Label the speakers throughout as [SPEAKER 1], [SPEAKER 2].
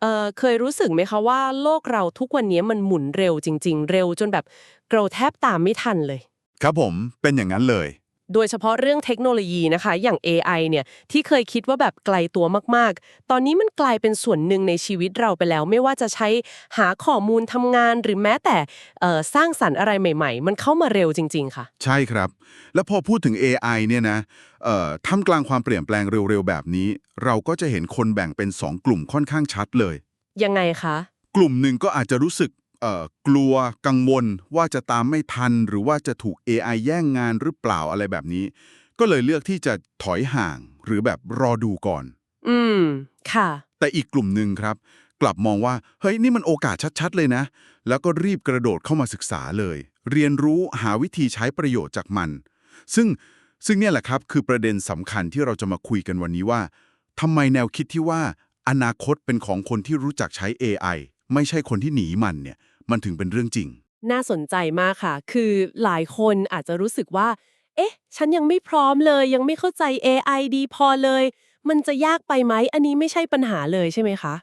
[SPEAKER 1] เอ่อเคยรู้สึกไหมคะว่าโลกเราทุกวันนี้มันหมุนเร็วจริง ๆ เร็วจนแบบเราแทบตามไม่ทันเลย
[SPEAKER 2] ครับผมเป็นอย่างนั้นเลย
[SPEAKER 1] โดยเฉพาะเรื่องเทคโนโลยีนะคะ อย่าง AI เนี่ยที่เคยคิดว่าแบบไกลตัวมากๆ ตอนนี้มันกลายเป็นส่วนหนึ่งในชีวิตเราไปแล้ว ไม่ว่าจะใช้หาข้อมูลทำงาน หรือแม้แต่เอ่อสร้างสรรค์อะไรใหม่ ๆ มันเข้ามาเร็วจริง ๆ ค่ะ
[SPEAKER 2] ใช่ครับ แล้วพอพูดถึง AI เนี่ยนะเอ่อท่ามกลางความเปลี่ยนแปลงเร็วๆ แบบนี้ เราก็จะเห็นคนแบ่งเป็น 2 กลุ่มค่อนข้างชัดเลย
[SPEAKER 1] ยังไงคะ
[SPEAKER 2] กลุ่มหนึ่งก็อาจจะรู้สึกเอ่อ กลัวกังวลว่าจะตามไม่ทัน หรือว่าจะถูก AI แย่งงานหรือเปล่าอะไรแบบนี้ ก็เลยเลือกที่จะถอยห่างหรือแบบรอดูก่อน
[SPEAKER 1] อืม ค่ะ
[SPEAKER 2] แต่อีกกลุ่มหนึ่งครับ กลับมองว่า เฮ้ย นี่มันโอกาสชัดๆ เลยนะ แล้วก็รีบกระโดดเข้ามาศึกษาเลย เรียนรู้หาวิธีใช้ประโยชน์จากมัน ซึ่งซึ่งเนี่ยแหละครับ คือประเด็นสำคัญที่เราจะมาคุยกันวันนี้ว่าทำไมแนวคิดที่ว่า อนาคตเป็นของคนที่รู้จักใช้ AI ไม่ใช่คนที่หนีมันเนี่ย มันถึงเป็นเรื่องจริง
[SPEAKER 1] น่าสนใจมากค่ะ คือหลายคนอาจจะรู้สึกว่า เอ๊ะ ฉันยังไม่พร้อมเลย ยังไม่เข้าใจ AI ดีพอเลย มันจะยากไปไหม อันนี้ไม่ใช่ปัญหาเลยใช่ไหมคะ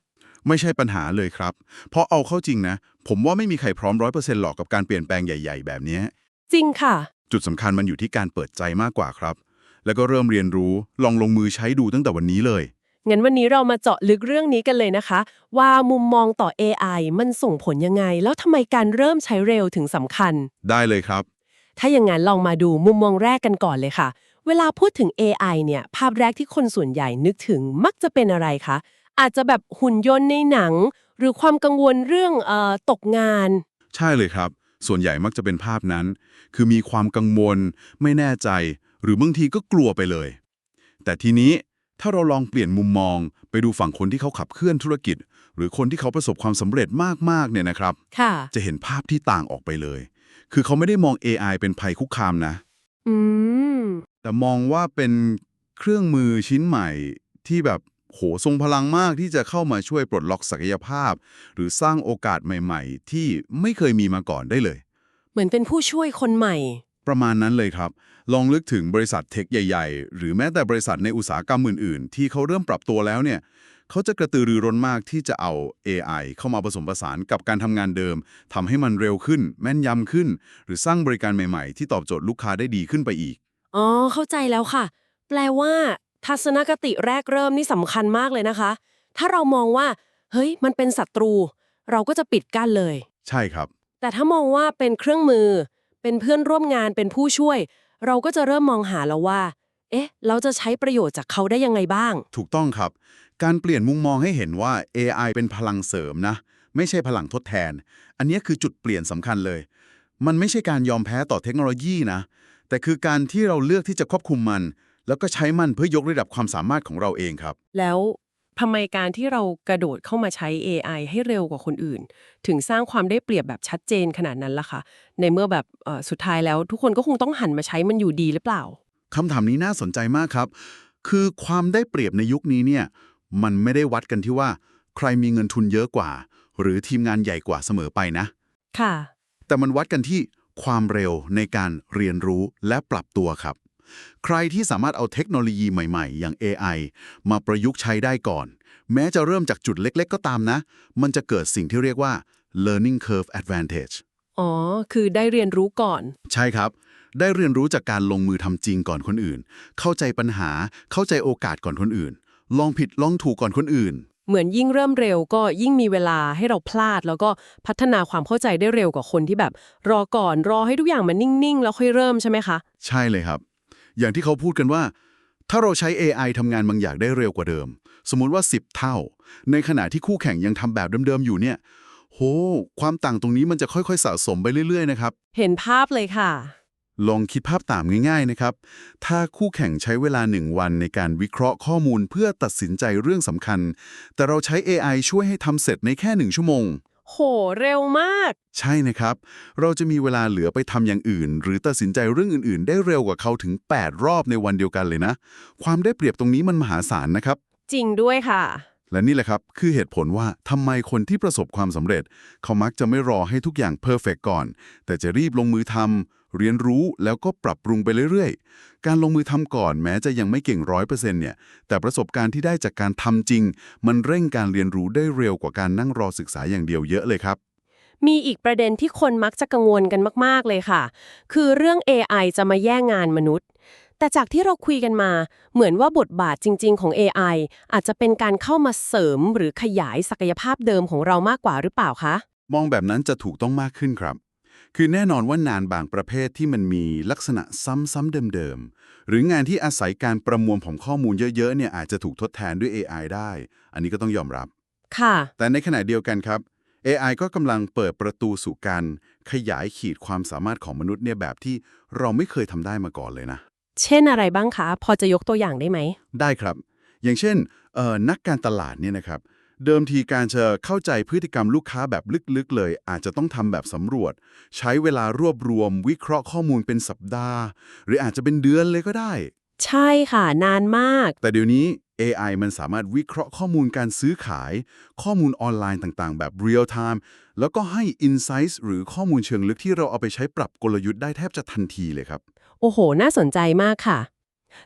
[SPEAKER 2] ไม่ใช่ปัญหาเลยครับ เพราะเอาเข้าจริงนะ ผมว่าไม่มีใครพร้อมร้อยเปอร์เซ็นต์หรอกกับการเปลี่ยนแปลงใหญ่ ๆ แบบเนี้ย
[SPEAKER 1] จริงค่ะ
[SPEAKER 2] จุดสำคัญมันอยู่ที่การเปิดใจมากกว่าครับ แล้วก็เริ่มเรียนรู้ ลองลงมือใช้ดูตั้งแต่วันนี้เลย
[SPEAKER 1] งั้นวันนี้เรามาเจาะลึกเรื่องนี้กันเลยนะคะ ว่ามุมมองต่อ AI มันส่งผลยังไง แล้วทำไมการเริ่มใช้เร็วถึงสำคัญ
[SPEAKER 2] ได้เลยครับ
[SPEAKER 1] ถ้าอย่างนั้นลองมาดูมุมมองแรกกันก่อนเลยค่ะ เวลาพูดถึง AI เนี่ย ภาพแรกที่คนส่วนใหญ่นึกถึงมักจะเป็นอะไรคะ อาจจะแบบหุ่นยนต์ในหนัง หรือความกังวลเรื่องเออตกงาน
[SPEAKER 2] ใช่เลยครับ ส่วนใหญ่มักจะเป็นภาพนั้น คือมีความกังวล ไม่แน่ใจ หรือบางทีก็กลัวไปเลย แต่ทีนี้ ถ้าเราลองเปลี่ยนมุมมองไปดูฝั่งคนที่เขาขับเคลื่อนธุรกิจ หรือคนที่เขาประสบความสำเร็จมากๆเนี่ยนะครับ
[SPEAKER 1] ค่ะ
[SPEAKER 2] จะเห็นภาพที่ต่างออกไปเลย คือเขาไม่ได้มอง AI เป็นภัยคุกคามนะ
[SPEAKER 1] อืม
[SPEAKER 2] แต่มองว่าเป็นเครื่องมือชิ้นใหม่ที่แบบโหทรงพลังมากที่จะเข้ามาช่วยปลดล็อกศักยภาพ หรือสร้างโอกาสใหม่ ๆ ที่ไม่เคยมีมาก่อนได้เลย
[SPEAKER 1] เหมือนเป็นผู้ช่วยคนใหม่
[SPEAKER 2] ประมาณนั้นเลยครับ ลองลึกถึงบริษัทเทคใหญ่ ๆ หรือแม้แต่บริษัทในอุตสาหกรรมอื่น ๆ ที่เขาเริ่มปรับตัวแล้วเนี่ยเขาจะกระตือรือร้นมากที่จะเอา AI เข้ามาผสมผสานกับการทำงานเดิมทำให้มันเร็วขึ้น แม่นยำขึ้น หรือสร้างบริการใหม่ ๆ ที่ตอบโจทย์ลูกค้าได้ดีขึ้นไปอีก
[SPEAKER 1] อ๋อ เข้าใจแล้วค่ะ แปลว่า ทัศนคติแรกเริ่มนี่สำคัญมากเลยนะคะ ถ้าเรามองว่า เฮ้ย มันเป็นศัตรู เราก็จะปิดกั้นเลย
[SPEAKER 2] ใช่ครับ
[SPEAKER 1] แต่ถ้ามองว่าเป็นเครื่องมือ เป็นเพื่อนร่วมงานเป็นผู้ช่วย เราก็จะเริ่มมองหาแล้วว่า เอ๊ะ เราจะใช้ประโยชน์จากเขาได้ยังไงบ้าง
[SPEAKER 2] ถูกต้องครับ การเปลี่ยนมุมมองให้เห็นว่า AI เป็นพลังเสริมนะ ไม่ใช่พลังทดแทน อันนี้คือจุดเปลี่ยนสำคัญเลย มันไม่ใช่การยอมแพ้ต่อเทคโนโลยีนะ แต่คือการที่เราเลือกที่จะควบคุมมัน แล้วก็ใช้มันเพื่อยกระดับความสามารถของเราเองครับ
[SPEAKER 1] แล้ว ทำไมการที่เรากระโดดเข้ามาใช้ AI ให้เร็วกว่าคนอื่น ถึงสร้างความได้เปรียบแบบชัดเจนขนาดนั้นล่ะคะ ในเมื่อแบบเอ่อสุดท้ายแล้ว ทุกคนก็คงต้องหันมาใช้มันอยู่ดีหรือเปล่า
[SPEAKER 2] คำถามนี้น่าสนใจมากครับ คือความได้เปรียบในยุคนี้เนี่ย มันไม่ได้วัดกันที่ว่า ใครมีเงินทุนเยอะกว่า หรือทีมงานใหญ่กว่าเสมอไปนะ
[SPEAKER 1] ค่ะ
[SPEAKER 2] แต่มันวัดกันที่ความเร็วในการเรียนรู้และปรับตัวครับ ใครที่สามารถเอาเทคโนโลยีใหม่ๆ อย่าง AI มาประยุกต์ใช้ได้ก่อน แม้จะเริ่มจากจุดเล็กๆ ก็ตามนะ มันจะเกิดสิ่งที่เรียกว่า learning curve advantage
[SPEAKER 1] อ๋อ คือได้เรียนรู้ก่อน
[SPEAKER 2] ใช่ครับ ได้เรียนรู้จากการลงมือทำจริงก่อนคนอื่น เข้าใจปัญหา เข้าใจโอกาสก่อนคนอื่น ลองผิดลองถูกก่อนคนอื่น
[SPEAKER 1] เหมือนยิ่งเริ่มเร็วก็ยิ่งมีเวลาให้เราพลาด แล้วก็พัฒนาความเข้าใจได้เร็วกว่าคนที่แบบ รอก่อนรอให้ทุกอย่างมันนิ่งๆ แล้วค่อยเริ่มใช่ไหมคะ
[SPEAKER 2] ใช่เลยครับ อย่างที่เขาพูดกันว่า ถ้าเราใช้ AI ทำงานบางอย่างได้เร็วกว่าเดิม สมมุติว่า 10 เท่า ในขณะที่คู่แข่งยังทำแบบเดิมๆอยู่เนี่ย โห ความต่างตรงนี้มันจะค่อยๆ สะสมไปเรื่อยๆนะครับ
[SPEAKER 1] เห็นภาพเลยค่ะ
[SPEAKER 2] ลองคิดภาพตามง่ายๆนะครับ ถ้าคู่แข่งใช้เวลาหนึ่งวันในการวิเคราะห์ข้อมูลเพื่อตัดสินใจเรื่องสำคัญ แต่เราใช้ AI ช่วยให้ทำเสร็จในแค่หนึ่งชั่วโมง
[SPEAKER 1] โห เร็วมาก
[SPEAKER 2] ใช่นะครับ เราจะมีเวลาเหลือไปทำอย่างอื่น หรือตัดสินใจเรื่องอื่นๆ ได้เร็วกว่าเขาถึง 8 รอบในวันเดียวกันเลยนะ ความได้เปรียบตรงนี้มันมหาศาลนะครับ
[SPEAKER 1] จริงด้วยค่ะ
[SPEAKER 2] และนี่แหละครับ คือเหตุผลว่าทำไมคนที่ประสบความสำเร็จ เขามักจะไม่รอให้ทุกอย่างเพอร์เฟกก่อน แต่จะรีบลงมือทำ เรียนรู้แล้วก็ปรับปรุงไปเรื่อยๆ การลงมือทำก่อนแม้จะยังไม่เก่งร้อยเปอร์เซ็นต์เนี่ย แต่ประสบการณ์ที่ได้จากการทำจริง มันเร่งการเรียนรู้ได้เร็วกว่าการนั่งรอศึกษาอย่างเดียวเยอะเลยครับ
[SPEAKER 1] มีอีกประเด็นที่คนมักจะกังวลกันมากๆเลยค่ะ คือเรื่อง AI จะมาแย่งงานมนุษย์ แต่จากที่เราคุยกันมา เหมือนว่าบทบาทจริง ๆ ของ AI อาจจะเป็นการเข้ามาเสริมหรือขยายศักยภาพเดิมของเรามากกว่าหรือเปล่าคะ
[SPEAKER 2] มองแบบนั้นจะถูกต้องมากขึ้นครับ คือแน่นอนว่างานบางประเภทที่มันมีลักษณะซ้ำๆเดิมๆ หรืองานที่อาศัยการประมวลของข้อมูลเยอะๆเนี่ยอาจจะถูกทดแทนด้วย AI ได้ อันนี้ก็ต้องยอมรับ
[SPEAKER 1] ค่ะ
[SPEAKER 2] แต่ในขณะเดียวกันครับ AI ก็กำลังเปิดประตูสู่การขยายขีดความสามารถของมนุษย์เนี่ยแบบที่เราไม่เคยทำได้มาก่อนเลยนะ
[SPEAKER 1] เช่นอะไรบ้างคะ พอจะยกตัวอย่างได้ไหม
[SPEAKER 2] ได้ครับ อย่างเช่นเอ่อนักการตลาดเนี่ยนะครับ เดิมทีการจะเข้าใจพฤติกรรมลูกค้าแบบลึกๆเลย อาจจะต้องทำแบบสำรวจ ใช้เวลารวบรวม วิเคราะห์ข้อมูลเป็นสัปดาห์ หรืออาจจะเป็นเดือนเลยก็ได้
[SPEAKER 1] ใช่ค่ะนานมาก
[SPEAKER 2] แต่เดี๋ยวนี้ AI มันสามารถวิเคราะห์ข้อมูลการซื้อขาย ข้อมูลออนไลน์ต่างๆ แบบ real time แล้วก็ให้ insights หรือข้อมูลเชิงลึกที่เราเอาไปใช้ปรับกลยุทธ์ได้แทบจะทันทีเลยครับ
[SPEAKER 1] โอ้โห น่าสนใจมากค่ะ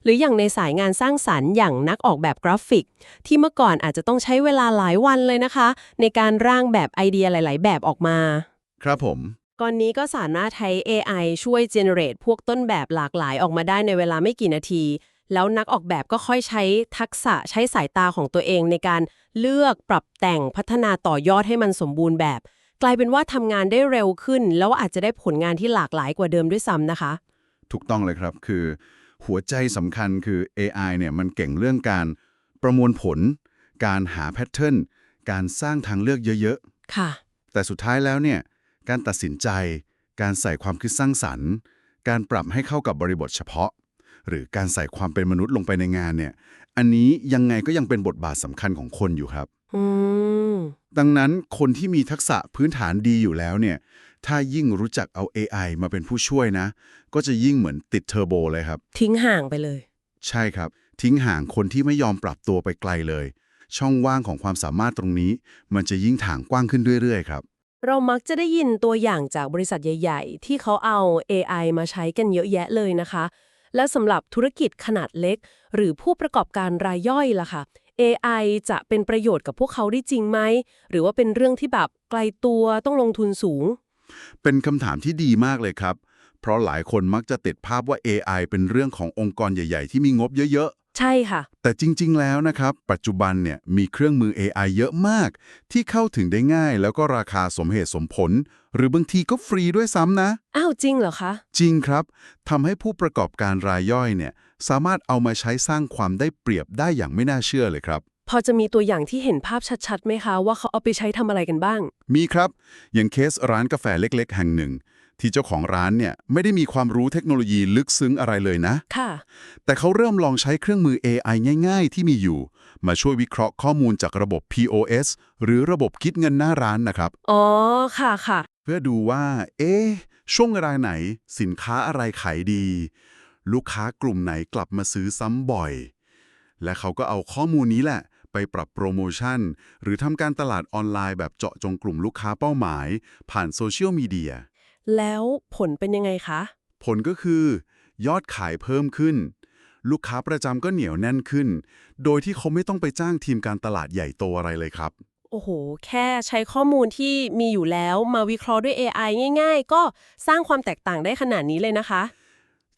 [SPEAKER 1] หรืออย่างในสายงานสร้างสรรค์อย่างนักออกแบบกราฟิก ที่เมื่อก่อนอาจจะต้องใช้เวลาหลายวันเลยนะคะ ในการร่างแบบไอเดียหลาย ๆ แบบออกมา
[SPEAKER 2] ครับผม
[SPEAKER 1] ก่อนนี้ก็สามารถใช้ AI ช่วย generate พวกต้นแบบหลากหลายออกมาได้ในเวลาไม่กี่นาที แล้วนักออกแบบก็ค่อยใช้ทักษะใช้สายตาของตัวเองในการเลือกปรับแต่งพัฒนาต่อยอดให้มันสมบูรณ์แบบ กลายเป็นว่าทำงานได้เร็วขึ้น แล้วอาจจะได้ผลงานที่หลากหลายกว่าเดิมด้วยซ้ำนะคะ
[SPEAKER 2] ถูกต้องเลยครับคือ หัวใจสำคัญคือ AI เนี่ยมันเก่งเรื่องการประมวลผล การหาแพทเทิร์น การสร้างทางเลือกเยอะ
[SPEAKER 1] ค่ะ
[SPEAKER 2] ๆแต่สุดท้ายแล้วเนี่ย การตัดสินใจ การใส่ความคิดสร้างสรรค์ การปรับให้เข้ากับบริบทเฉพาะ หรือการใส่ความเป็นมนุษย์ลงไปในงานเนี่ย อันนี้ยังไงก็ยังเป็นบทบาทสำคัญของคนอยู่ครับ
[SPEAKER 1] อืม
[SPEAKER 2] ดังนั้นคนที่มีทักษะพื้นฐานดีอยู่แล้วเนี่ย ถ้ายิ่งรู้จักเอา AI มาเป็นผู้ช่วยนะ ก็จะยิ่งเหมือนติดเทอร์โบเลยครับ
[SPEAKER 1] ทิ้งห่างไปเลย
[SPEAKER 2] ใช่ครับ ทิ้งห่างคนที่ไม่ยอมปรับตัวไปไกลเลย ช่องว่างของความสามารถตรงนี้ มันจะยิ่งถางกว้างขึ้นเรื่อยๆครับ
[SPEAKER 1] เรามักจะได้ยินตัวอย่างจากบริษัทใหญ่ ๆ ที่เขาเอา AI มาใช้กันเยอะแยะเลยนะคะ และสำหรับธุรกิจขนาดเล็ก หรือผู้ประกอบการรายย่อยล่ะค่ะ AI จะเป็นประโยชน์กับพวกเขาได้จริงไหม หรือว่าเป็นเรื่องที่แบบไกลตัวต้องลงทุนสูง
[SPEAKER 2] เป็นคำถามที่ดีมากเลยครับ เพราะหลายคนมักจะติดภาพว่า AI เป็นเรื่องขององค์กรใหญ่ ๆ ที่มีงบเยอะ
[SPEAKER 1] ใช่ค่ะ
[SPEAKER 2] ๆแต่จริง ๆ แล้วนะครับ ปัจจุบันเนี่ยมีเครื่องมือ AI เยอะมาก ที่เข้าถึงได้ง่าย แล้วก็ราคาสมเหตุสมผล หรือบางทีก็ฟรีด้วยซ้ำนะ
[SPEAKER 1] อ้าวจริงเหรอคะ
[SPEAKER 2] จริงครับทำให้ผู้ประกอบการรายย่อยเนี่ย สามารถเอามาใช้สร้างความได้เปรียบได้อย่างไม่น่าเชื่อเลยครับ
[SPEAKER 1] พอจะมีตัวอย่างที่เห็นภาพชัดๆไหมคะ ว่าเขาเอาไปใช้ทำอะไรกันบ้าง
[SPEAKER 2] มีครับ อย่างเคสร้านกาแฟเล็ก ๆ แห่งหนึ่ง ที่เจ้าของร้านเนี่ยไม่ได้มีความรู้เทคโนโลยีลึกซึ้งอะไรเลยนะ
[SPEAKER 1] ค่ะ
[SPEAKER 2] แต่เขาเริ่มลองใช้เครื่องมือ AI ง่าย ๆ ที่มีอยู่ มาช่วยวิเคราะห์ข้อมูลจากระบบ POS หรือระบบคิดเงินหน้าร้านนะครับ
[SPEAKER 1] อ๋อ ค่ะค่ะ
[SPEAKER 2] เพื่อดูว่า เอ๊ะช่วงเวลาไหน สินค้าอะไรขายดี ลูกค้ากลุ่มไหนกลับมาซื้อซ้ำบ่อย และเขาก็เอาข้อมูลนี้แหละ ไปปรับโปรโมชั่น หรือทำการตลาดออนไลน์แบบเจาะจงกลุ่มลูกค้าเป้าหมาย ผ่านโซเชียลมีเดีย
[SPEAKER 1] แล้วผลเป็นยังไงคะ
[SPEAKER 2] ผลก็คือ ยอดขายเพิ่มขึ้น ลูกค้าประจำก็เหนียวแน่นขึ้น โดยที่เขาไม่ต้องไปจ้างทีมการตลาดใหญ่โตอะไรเลยครับ
[SPEAKER 1] โอ้โห แค่ใช้ข้อมูลที่มีอยู่แล้วมาวิเคราะห์ด้วย AI ง่าย ๆ ก็สร้างความแตกต่างได้ขนาดนี้เลยนะคะ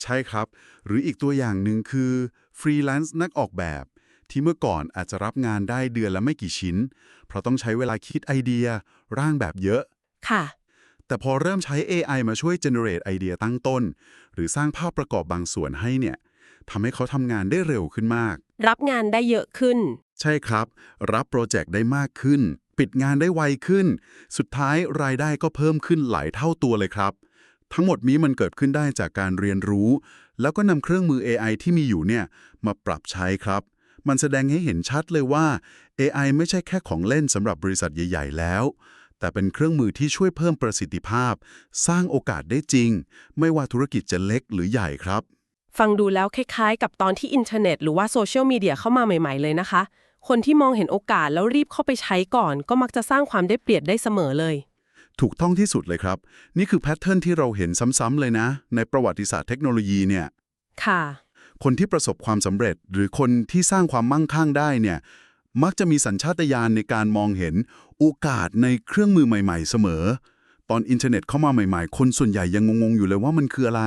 [SPEAKER 2] ใช่ครับ หรืออีกตัวอย่างหนึ่งคือฟรีแลนซ์นักออกแบบ ที่เมื่อก่อนอาจจะรับงานได้เดือนละไม่กี่ชิ้น เพราะต้องใช้เวลาคิดไอเดีย ร่างแบบเยอะ
[SPEAKER 1] ค่ะ
[SPEAKER 2] แต่พอเริ่มใช้ AI มาช่วย generate ไอเดียตั้งต้น หรือสร้างภาพประกอบบางส่วนให้เนี่ยทำให้เขาทำงานได้เร็วขึ้นมาก
[SPEAKER 1] รับงานได้เยอะขึ้น
[SPEAKER 2] ใช่ครับ รับโปรเจกต์ได้มากขึ้น ปิดงานได้ไวขึ้น สุดท้ายรายได้ก็เพิ่มขึ้นหลายเท่าตัวเลยครับ ทั้งหมดนี้มันเกิดขึ้นได้จากการเรียนรู้ แล้วก็นำเครื่องมือ AI ที่มีอยู่เนี่ยมาปรับใช้ครับ มันแสดงให้เห็นชัดเลยว่า AI ไม่ใช่แค่ของเล่นสำหรับบริษัทใหญ่ ๆ แล้ว แต่เป็นเครื่องมือที่ช่วยเพิ่มประสิทธิภาพ สร้างโอกาสได้จริง ไม่ว่าธุรกิจจะเล็กหรือใหญ่ครับ
[SPEAKER 1] ฟังดูแล้วคล้ายๆ กับตอนที่อินเทอร์เน็ตหรือว่าโซเชียลมีเดียเข้ามาใหม่ ๆ เลยนะคะ คนที่มองเห็นโอกาสแล้วรีบเข้าไปใช้ก่อน ก็มักจะสร้างความได้เปรียบได้เสมอเลย
[SPEAKER 2] ถูกต้องที่สุดเลยครับ นี่คือแพทเทิร์นที่เราเห็นซ้ำๆเลยนะ ในประวัติศาสตร์เทคโนโลยีเนี่ย
[SPEAKER 1] ค่ะ
[SPEAKER 2] คนที่ประสบความสำเร็จหรือคนที่สร้างความมั่งคั่งได้เนี่ย มักจะมีสัญชาตญาณในการมองเห็นโอกาสในเครื่องมือใหม่ ๆ เสมอ ตอนอินเทอร์เน็ตเข้ามาใหม่ๆ คนส่วนใหญ่ยังงงๆอยู่เลยว่ามันคืออะไร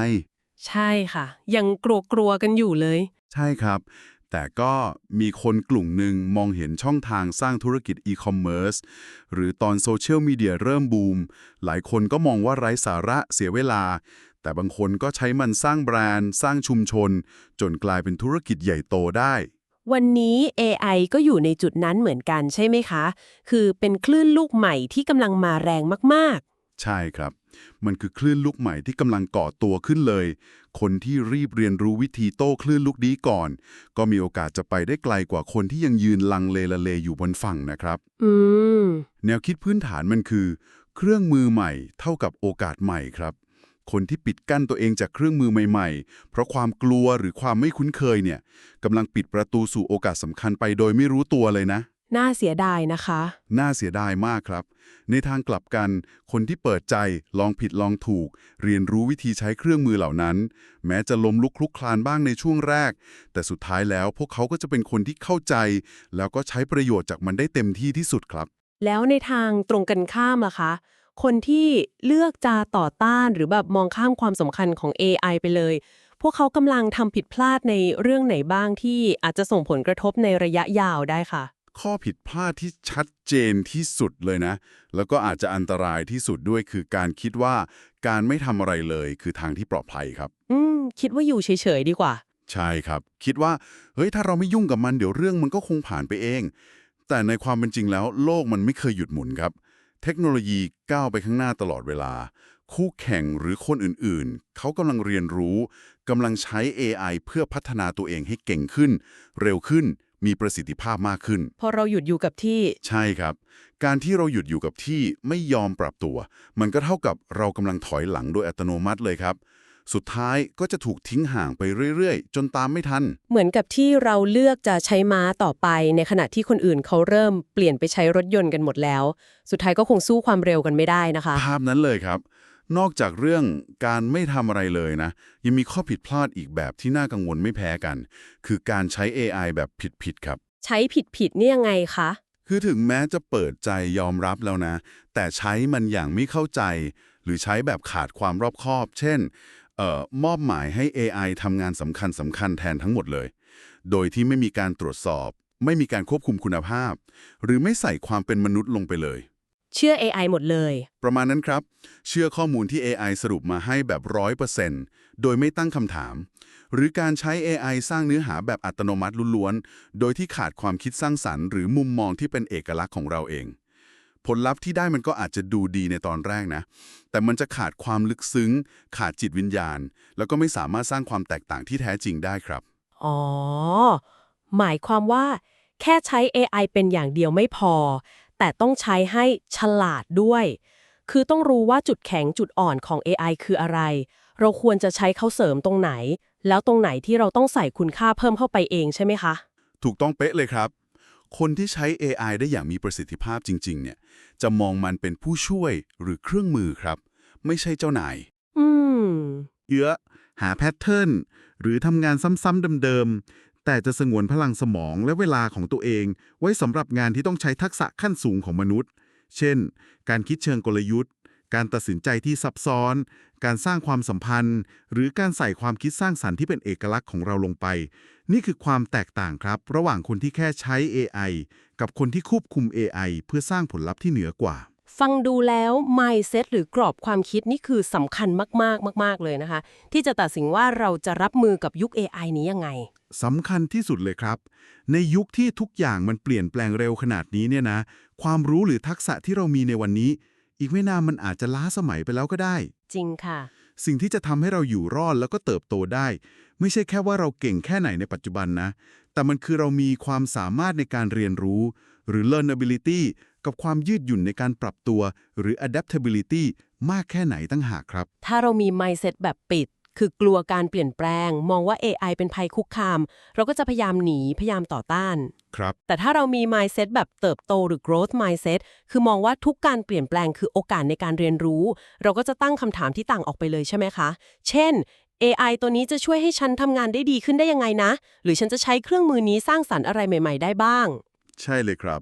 [SPEAKER 1] ใช่ค่ะ ยังกลัวๆกันอยู่เลย
[SPEAKER 2] ใช่ครับ แต่ก็มีคนกลุ่มหนึ่งมองเห็นช่องทางสร้างธุรกิจอีคอมเมิร์ซหรือตอนโซเชียลมีเดียเริ่มบูม หลายคนก็มองว่าไร้สาระเสียเวลา แต่บางคนก็ใช้มันสร้างแบรนด์ สร้างชุมชน จนกลายเป็นธุรกิจใหญ่โตได้
[SPEAKER 1] วันนี้ AI ก็อยู่ในจุดนั้นเหมือนกันใช่ไหมคะ คือเป็นคลื่นลูกใหม่ที่กำลังมาแรงมาก
[SPEAKER 2] ใช่ครับ มันคือคลื่นลูกใหม่ที่กำลังก่อตัวขึ้นเลย คนที่รีบเรียนรู้วิธีโต้คลื่นลูกนี้ก่อน ก็มีโอกาสจะไปได้ไกลกว่าคนที่ยังยืนลังเลละเลอยู่บนฝั่งนะครับ
[SPEAKER 1] ๆอืม
[SPEAKER 2] แนวคิดพื้นฐานมันคือ เครื่องมือใหม่ เท่ากับโอกาสใหม่ครับคนที่ปิดกั้นตัวเองจากเครื่องมือใหม่ๆ เพราะความกลัวหรือความไม่คุ้นเคยเนี่ยกำลังปิดประตูสู่โอกาสสำคัญไปโดยไม่รู้ตัวเลยนะ
[SPEAKER 1] น่าเสียดายนะคะ
[SPEAKER 2] น่าเสียดายมากครับ ในทางกลับกัน คนที่เปิดใจลองผิดลองถูก เรียนรู้วิธีใช้เครื่องมือเหล่านั้น แม้จะล้มลุกคลุกคลานบ้างในช่วงแรก แต่สุดท้ายแล้วพวกเขาก็จะเป็นคนที่เข้าใจ แล้วก็ใช้ประโยชน์จากมันได้เต็มที่ที่สุดครับ
[SPEAKER 1] แล้วในทางตรงกันข้ามล่ะคะ คนที่เลือกจะต่อต้านหรือแบบมองข้ามความสำคัญของ AI ไปเลยพวกเขากำลังทำผิดพลาดในเรื่องไหนบ้างที่อาจจะส่งผลกระทบในระยะยาวได้ค่ะ
[SPEAKER 2] ข้อผิดพลาดที่ชัดเจนที่สุดเลยนะ แล้วก็อาจจะอันตรายที่สุดด้วยคือการคิดว่าการไม่ทำอะไรเลยคือทางที่ปลอดภัยครับ
[SPEAKER 1] อืม คิดว่าอยู่เฉยๆดีกว่า
[SPEAKER 2] ใช่ครับ คิดว่า เฮ้ย ถ้าเราไม่ยุ่งกับมันเดี๋ยวเรื่องมันก็คงผ่านไปเอง แต่ในความเป็นจริงแล้ว โลกมันไม่เคยหยุดหมุนครับ เทคโนโลยีก้าวไปข้างหน้าตลอดเวลา คู่แข่งหรือคนอื่นๆ เขากำลังเรียนรู้กำลังใช้ AI เพื่อพัฒนาตัวเองให้เก่งขึ้น เร็วขึ้น มีประสิทธิภาพมากขึ้น
[SPEAKER 1] พอเราหยุดอยู่กับที่
[SPEAKER 2] ใช่ครับ การที่เราหยุดอยู่กับที่ไม่ยอมปรับตัว มันก็เท่ากับเรากำลังถอยหลังโดยอัตโนมัติเลยครับ สุดท้ายก็จะถูกทิ้งห่างไปเรื่อยๆ จนตามไม่ทัน
[SPEAKER 1] เหมือนกับที่เราเลือกจะใช้ม้าต่อไป ในขณะที่คนอื่นเขาเริ่มเปลี่ยนไปใช้รถยนต์กันหมดแล้ว สุดท้ายก็คงสู้ความเร็วกันไม่ได้นะคะ
[SPEAKER 2] ภาพนั้นเลยครับ นอกจากเรื่องการไม่ทำอะไรเลยนะ ยังมีข้อผิดพลาดอีกแบบที่น่ากังวลไม่แพ้กัน คือการใช้ AI แบบผิดๆครับ
[SPEAKER 1] ใช้ผิดๆนี่ยังไงคะ
[SPEAKER 2] คือถึงแม้จะเปิดใจยอมรับแล้วนะ แต่ใช้มันอย่างไม่เข้าใจ หรือใช้แบบขาดความรอบคอบ เช่นเอ่อมอบหมายให้ AI ทำงานสำคัญสำคัญแทนทั้งหมดเลย โดยที่ไม่มีการตรวจสอบ ไม่มีการควบคุมคุณภาพ หรือไม่ใส่ความเป็นมนุษย์ลงไปเลย
[SPEAKER 1] เชื่อ AI หมดเลย
[SPEAKER 2] ประมาณนั้นครับ เชื่อข้อมูลที่ AI สรุปมาให้แบบร้อยเปอร์เซนต์โดยไม่ตั้งคำถาม หรือการใช้ AI สร้างเนื้อหาแบบอัตโนมัติล้วนๆ โดยที่ขาดความคิดสร้างสรรค์หรือมุมมองที่เป็นเอกลักษณ์ของเราเอง ผลลัพธ์ที่ได้มันก็อาจจะดูดีในตอนแรกนะ แต่มันจะขาดความลึกซึ้ง ขาดจิตวิญญาณ แล้วก็ไม่สามารถสร้างความแตกต่างที่แท้จริงได้ครับ
[SPEAKER 1] อ๋อ หมายความว่า แค่ใช้ AI เป็นอย่างเดียวไม่พอ แต่ต้องใช้ให้ฉลาดด้วย คือต้องรู้ว่าจุดแข็งจุดอ่อนของ AI คืออะไร เราควรจะใช้เขาเสริมตรงไหน แล้วตรงไหนที่เราต้องใส่คุณค่าเพิ่มเข้าไปเองใช่ไหมคะ
[SPEAKER 2] ถูกต้องเป๊ะเลยครับ คนที่ใช้ AI ได้อย่างมีประสิทธิภาพจริง ๆ เนี่ย จะมองมันเป็นผู้ช่วยหรือเครื่องมือครับ ไม่ใช่เจ้านาย
[SPEAKER 1] อืม
[SPEAKER 2] เยอะหาแพทเทิร์นหรือทำงานซ้ำๆเดิมๆ แต่จะสงวนพลังสมองและเวลาของตัวเอง ไว้สำหรับงานที่ต้องใช้ทักษะขั้นสูงของมนุษย์ เช่น การคิดเชิงกลยุทธ์ การตัดสินใจที่ซับซ้อน การสร้างความสัมพันธ์ หรือการใส่ความคิดสร้างสรรค์ที่เป็นเอกลักษณ์ของเราลงไป นี่คือความแตกต่างครับ ระหว่างคนที่แค่ใช้ AI กับคนที่ควบคุม AI เพื่อสร้างผลลัพธ์ที่เหนือกว่า
[SPEAKER 1] ฟังดูแล้ว mindset หรือกรอบความคิดนี่คือสำคัญมากๆ มาก ๆ เลยนะคะ ที่จะตัดสินว่าเราจะรับมือกับยุค AI นี้ยังไง
[SPEAKER 2] สำคัญที่สุดเลยครับ ในยุคที่ทุกอย่างมันเปลี่ยนแปลงเร็วขนาดนี้เนี่ยนะ ความรู้หรือทักษะที่เรามีในวันนี้ อีกไม่นานมันอาจจะล้าสมัยไปแล้วก็ได้
[SPEAKER 1] จริงค่ะ
[SPEAKER 2] สิ่งที่จะทำให้เราอยู่รอดแล้วก็เติบโตได้ ไม่ใช่แค่ว่าเราเก่งแค่ไหนในปัจจุบันนะ แต่มันคือเรามีความสามารถในการเรียนรู้ หรือ learnability กับความยืดหยุ่นในการปรับตัว หรือ adaptability มากแค่ไหนตั้งหากครับ
[SPEAKER 1] ถ้าเรามี mindset แบบปิด คือกลัวการเปลี่ยนแปลง มองว่า AI เป็นภัยคุกคาม เราก็จะพยายามหนี พยายามต่อต้าน
[SPEAKER 2] ครับ
[SPEAKER 1] แต่ถ้าเรามี mindset แบบเติบโตหรือ growth mindset คือมองว่าทุกการเปลี่ยนแปลงคือโอกาสในการเรียนรู้ เราก็จะตั้งคำถามที่ต่างออกไปเลยใช่ไหมคะ เช่น AI ตัวนี้จะช่วยให้ฉันทำงานได้ดีขึ้นได้ยังไงนะ หรือฉันจะใช้เครื่องมือนี้สร้างสรรค์อะไรใหม่ ๆ ได้บ้าง
[SPEAKER 2] ใช่เลยครับ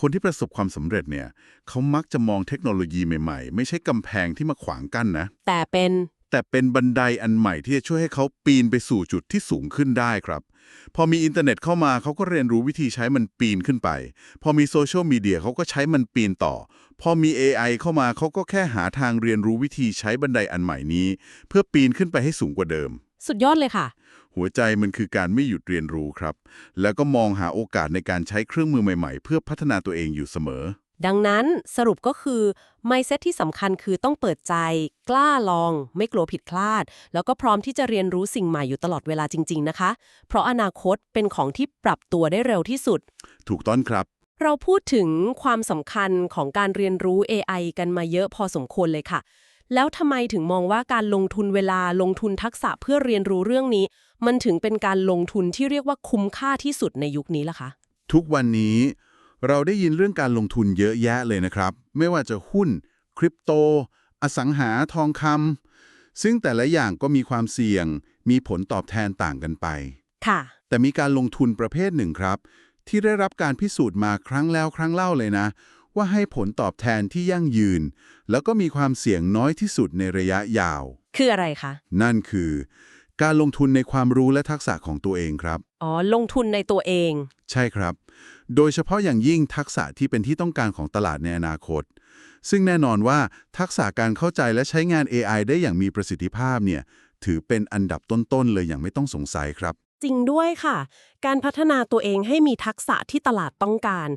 [SPEAKER 2] คนที่ประสบความสำเร็จเนี่ยเขามักจะมองเทคโนโลยีใหม่ๆ ไม่ใช่กำแพงที่มาขวางกั้นนะ
[SPEAKER 1] แต่เป็น
[SPEAKER 2] แต่เป็นบันไดอันใหม่ที่จะช่วยให้เขาปีนไปสู่จุดที่สูงขึ้นได้ครับ พอมีอินเทอร์เน็ตเข้ามาเขาก็เรียนรู้วิธีใช้มันปีนขึ้นไป พอมีโซเชียลมีเดียเขาก็ใช้มันปีนต่อ พอมี AI เข้ามาเขาก็แค่หาทางเรียนรู้วิธีใช้บันไดอันใหม่นี้ เพื่อปีนขึ้นไปให้สูงกว่าเดิม
[SPEAKER 1] สุดยอดเลยค่ะ
[SPEAKER 2] หัวใจมันคือการไม่หยุดเรียนรู้ครับ แล้วก็มองหาโอกาสในการใช้เครื่องมือใหม่ๆ เพื่อพัฒนาตัวเองอยู่เสมอ
[SPEAKER 1] ดังนั้นสรุปก็คือ mindset ที่สำคัญคือต้องเปิดใจ กล้าลอง ไม่กลัวผิดพลาด แล้วก็พร้อมที่จะเรียนรู้สิ่งใหม่อยู่ตลอดเวลาจริง ๆ นะคะ เพราะอนาคตเป็นของที่ปรับตัวได้เร็วที่สุด
[SPEAKER 2] ถูกต้องครับ
[SPEAKER 1] เราพูดถึงความสำคัญของการเรียนรู้ AI กันมาเยอะพอสมควรเลยค่ะ แล้วทำไมถึงมองว่าการลงทุนเวลาลงทุนทักษะเพื่อเรียนรู้เรื่องนี้ มันถึงเป็นการลงทุนที่เรียกว่าคุ้มค่าที่สุดในยุคนี้ล่ะคะ
[SPEAKER 2] ทุกวันนี้เราได้ยินเรื่องการลงทุนเยอะแยะเลยนะครับ ไม่ว่าจะหุ้น คริปโต อสังหาทองคำซึ่งแต่ละอย่างก็มีความเสี่ยง มีผลตอบแทนต่างกันไป
[SPEAKER 1] ค่ะ
[SPEAKER 2] แต่มีการลงทุนประเภทหนึ่งครับ ที่ได้รับการพิสูจน์มาครั้งแล้วครั้งเล่าเลยนะ ว่าให้ผลตอบแทนที่ยั่งยืน แล้วก็มีความเสี่ยงน้อยที่สุดในระยะยาว
[SPEAKER 1] คืออะไรคะ
[SPEAKER 2] นั่นคือ การลงทุนในความรู้และทักษะของตัวเองครับ
[SPEAKER 1] อ๋อ ลงทุนในตัวเอง
[SPEAKER 2] ใช่ครับ โดยเฉพาะอย่างยิ่งทักษะที่เป็นที่ต้องการของตลาดในอนาคต ซึ่งแน่นอนว่าทักษะการเข้าใจและใช้งาน AI ได้อย่างมีประสิทธิภาพเนี่ย ถือเป็นอันดับต้นๆเลยอย่างไม่ต้องสงสัยครับ
[SPEAKER 1] จริงด้วยค่ะ การพัฒนาตัวเองให้มีทักษะที่ตลาดต้องการ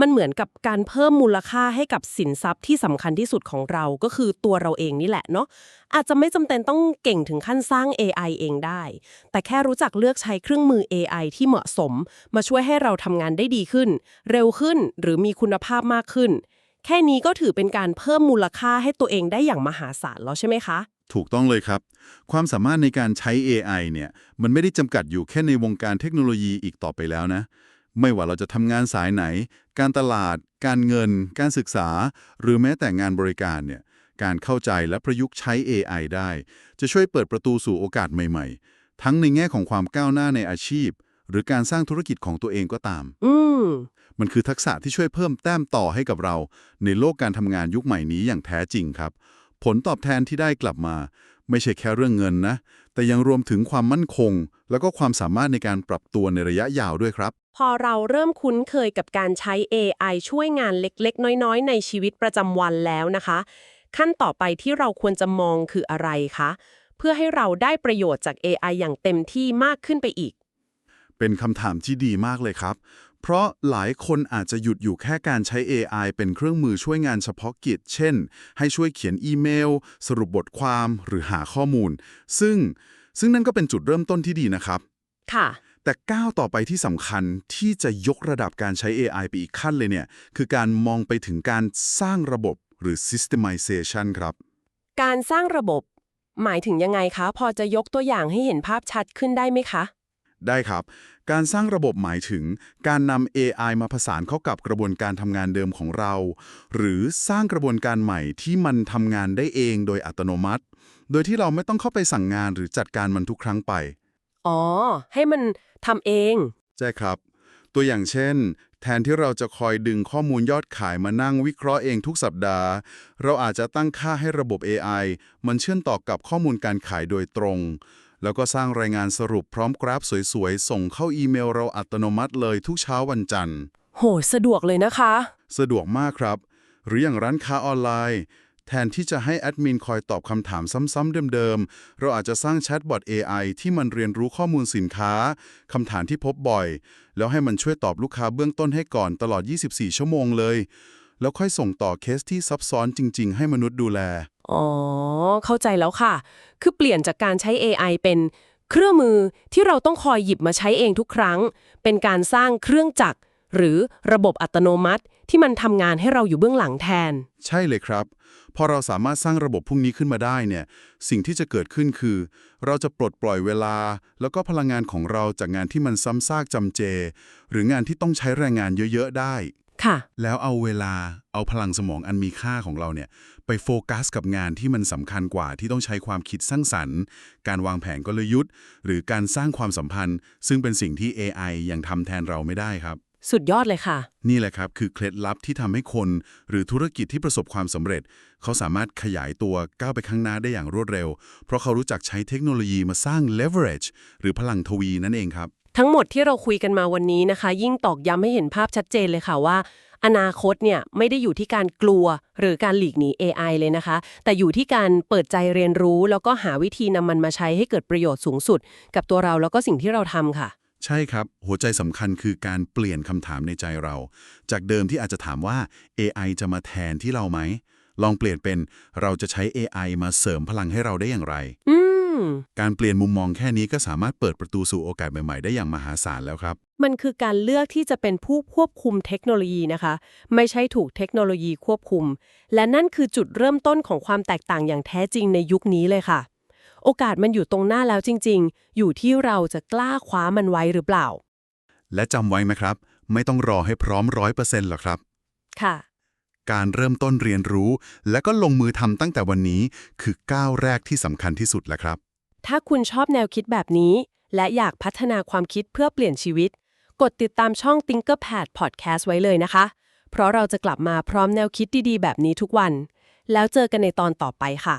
[SPEAKER 1] มันเหมือนกับการเพิ่มมูลค่าให้กับสินทรัพย์ที่สำคัญที่สุดของเราก็คือตัวเราเองนี่แหละเนาะอาจจะไม่จำเป็นต้องเก่งถึงขั้นสร้าง AI เองได้ แต่แค่รู้จักเลือกใช้เครื่องมือ AI ที่เหมาะสม มาช่วยให้เราทำงานได้ดีขึ้น เร็วขึ้นหรือมีคุณภาพมากขึ้น แค่นี้ก็ถือเป็นการเพิ่มมูลค่าให้ตัวเองได้อย่างมหาศาลแล้วใช่ไหมคะ
[SPEAKER 2] ถูกต้องเลยครับ ความสามารถในการใช้ AI เนี่ย มันไม่ได้จำกัดอยู่แค่ในวงการเทคโนโลยีอีกต่อไปแล้วนะ ไม่ว่าเราจะทำงานสายไหน การตลาด การเงิน การศึกษา หรือแม้แต่งานบริการเนี่ย การเข้าใจและประยุกต์ใช้ AI ได้ จะช่วยเปิดประตูสู่โอกาสใหม่ๆ ทั้งในแง่ของความก้าวหน้าในอาชีพ หรือการสร้างธุรกิจของตัวเองก็ตาม
[SPEAKER 1] อืม
[SPEAKER 2] มันคือทักษะที่ช่วยเพิ่มแต้มต่อให้กับเรา ในโลกการทำงานยุคใหม่นี้อย่างแท้จริงครับ ผลตอบแทนที่ได้กลับมา ไม่ใช่แค่เรื่องเงินนะ แต่ยังรวมถึงความมั่นคง แล้วก็ความสามารถในการปรับตัวในระยะยาวด้วยครับ
[SPEAKER 1] พอเราเริ่มคุ้นเคยกับการใช้ AI ช่วยงานเล็กๆ น้อยๆ ในชีวิตประจำวันแล้วนะคะ ขั้นต่อไปที่เราควรจะมองคืออะไรคะ เพื่อให้เราได้ประโยชน์จาก AI อย่างเต็มที่มากขึ้นไปอีก
[SPEAKER 2] เป็นคำถามที่ดีมากเลยครับ เพราะหลายคนอาจจะหยุดอยู่แค่การใช้ AI เป็นเครื่องมือช่วยงานเฉพาะกิจ เช่น ให้ช่วยเขียนอีเมล สรุปบทความหรือหาข้อมูล ซึ่งซึ่งนั่นก็เป็นจุดเริ่มต้นที่ดีนะครับ
[SPEAKER 1] ค่ะ
[SPEAKER 2] แต่ก้าวต่อไปที่สำคัญที่จะยกระดับการใช้ AI ไปอีกขั้นเลยเนี่ย คือการมองไปถึงการสร้างระบบหรือ systemization ครับ
[SPEAKER 1] การสร้างระบบ หมายถึงยังไงคะ พอจะยกตัวอย่างให้เห็นภาพชัดขึ้นได้ไหมคะ
[SPEAKER 2] ได้ครับ การสร้างระบบหมายถึงการนำ AI มาผสานเข้ากับกระบวนการทำงานเดิมของเรา หรือสร้างกระบวนการใหม่ที่มันทำงานได้เองโดยอัตโนมัติ โดยที่เราไม่ต้องเข้าไปสั่งงานหรือจัดการมันทุกครั้งไป
[SPEAKER 1] อ๋อ ให้มันทำเอง
[SPEAKER 2] ใช่ครับ ตัวอย่างเช่น แทนที่เราจะคอยดึงข้อมูลยอดขายมานั่งวิเคราะห์เองทุกสัปดาห์ เราอาจจะตั้งค่าให้ระบบ AI มันเชื่อมต่อกับข้อมูลการขายโดยตรง แล้วก็สร้างรายงานสรุปพร้อมกราฟสวยๆ ส่งเข้าอีเมลเราอัตโนมัติเลยทุกเช้าวันจันทร์
[SPEAKER 1] โห สะดวกเลยนะคะ
[SPEAKER 2] สะดวกมากครับ หรืออย่างร้านค้าออนไลน์ แทนที่จะให้แอดมินคอยตอบคำถามซ้ำๆเดิมๆ เราอาจจะสร้างแชทบอท AI ที่มันเรียนรู้ข้อมูลสินค้าคำถามที่พบบ่อย แล้วให้มันช่วยตอบลูกค้าเบื้องต้นให้ก่อนตลอด 24 ชั่วโมงเลย แล้วค่อยส่งต่อเคสที่ซับซ้อนจริง ๆ ให้มนุษย์ดูแล
[SPEAKER 1] อ๋อ เข้าใจแล้วค่ะ คือเปลี่ยนจากการใช้ AI เป็นเครื่องมือที่เราต้องคอยหยิบมาใช้เองทุกครั้ง เป็นการสร้างเครื่องจักร หรือระบบอัตโนมัติ ที่มันทำงานให้เราอยู่เบื้องหลังแทน
[SPEAKER 2] ใช่เลยครับ พอเราสามารถสร้างระบบพวกนี้ขึ้นมาได้เนี่ย สิ่งที่จะเกิดขึ้นคือ เราจะปลดปล่อยเวลา แล้วก็พลังงานของเราจากงานที่มันซ้ำซากจำเจ หรืองานที่ต้องใช้แรงงานเยอะ ๆ ได้
[SPEAKER 1] ค่ะ
[SPEAKER 2] แล้วเอาเวลาเอาพลังสมองอันมีค่าของเราเนี่ย ไปโฟกัสกับงานที่มันสำคัญกว่าที่ต้องใช้ความคิดสร้างสรรค์ การวางแผนกลยุทธ์ หรือการสร้างความสัมพันธ์ ซึ่งเป็นสิ่งที่ AI ยังทำแทนเราไม่ได้ครับ
[SPEAKER 1] สุดยอดเลยค่ะ
[SPEAKER 2] นี่แหละครับ คือเคล็ดลับที่ทำให้คน หรือธุรกิจที่ประสบความสำเร็จ เขาสามารถขยายตัวก้าวไปข้างหน้าได้อย่างรวดเร็ว เพราะเขารู้จักใช้เทคโนโลยีมาสร้าง leverage หรือพลังทวีนั่นเองครับ
[SPEAKER 1] ทั้งหมดที่เราคุยกันมาวันนี้นะคะ ยิ่งตอกย้ำให้เห็นภาพชัดเจนเลยค่ะว่า อนาคตเนี่ยไม่ได้อยู่ที่การกลัวหรือการหลีกหนี AI เลยนะคะ แต่อยู่ที่การเปิดใจเรียนรู้ แล้วก็หาวิธีนำมันมาใช้ให้เกิดประโยชน์สูงสุด กับตัวเราแล้วก็สิ่งที่เราทำค่ะ
[SPEAKER 2] ใช่ครับ หัวใจสำคัญคือการเปลี่ยนคำถามในใจเรา จากเดิมที่อาจจะถามว่า AI จะมาแทนที่เราไหมลองเปลี่ยนเป็นเราจะใช้ AI มาเสริมพลังให้เราได้อย่างไร
[SPEAKER 1] อืม
[SPEAKER 2] การเปลี่ยนมุมมองแค่นี้ก็สามารถเปิดประตูสู่โอกาสใหม่ๆ ได้อย่างมหาศาลแล้วครับ
[SPEAKER 1] มันคือการเลือกที่จะเป็นผู้ควบคุมเทคโนโลยีนะคะ ไม่ใช่ถูกเทคโนโลยีควบคุม และนั่นคือจุดเริ่มต้นของความแตกต่างอย่างแท้จริงในยุคนี้เลยค่ะ โอกาสมันอยู่ตรงหน้าแล้วจริง ๆ อยู่ที่เราจะกล้าคว้ามันไว้หรือเปล่า
[SPEAKER 2] และจำไว้ไหมครับ ไม่ต้องรอให้พร้อมร้อยเปอร์เซ็นต์หรอกครับ
[SPEAKER 1] ค่ะ
[SPEAKER 2] การเริ่มต้นเรียนรู้ และก็ลงมือทำตั้งแต่วันนี้ คือก้าวแรกที่สำคัญที่สุดแล้วครับ
[SPEAKER 1] ถ้าคุณชอบแนวคิดแบบนี้ และอยากพัฒนาความคิดเพื่อเปลี่ยนชีวิต กดติดตามช่อง Thinkerpad Podcast ไว้เลยนะคะ เพราะเราจะกลับมาพร้อมแนวคิดดีๆ แบบนี้ทุกวัน แล้วเจอกันในตอนต่อไปค่ะ